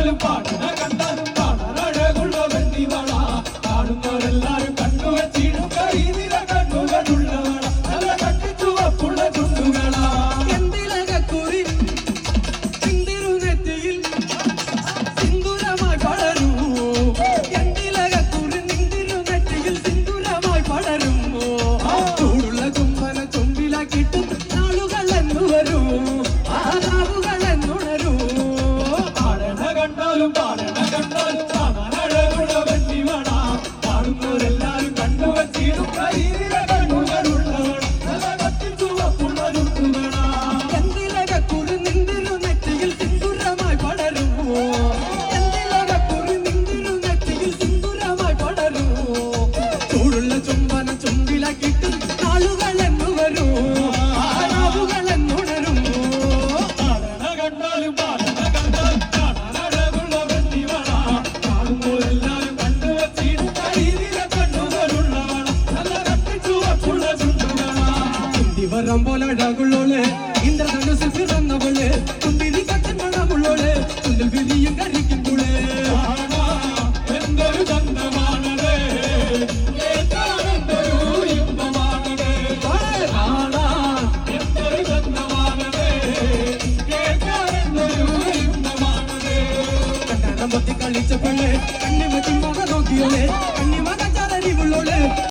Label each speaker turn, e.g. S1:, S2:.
S1: കണ്ടാലും പാടന
S2: மரம் போலாடாகுள்ளோளே இந்த தனுசில் பிறந்தவளே தும்பிதி கட்டன் மனமுள்ளோளே துண்டில் விதியும் கறிக்கும் குளே കളിച്ച പെണ്ണെ കണ്ണി വെച്ചും മുഖ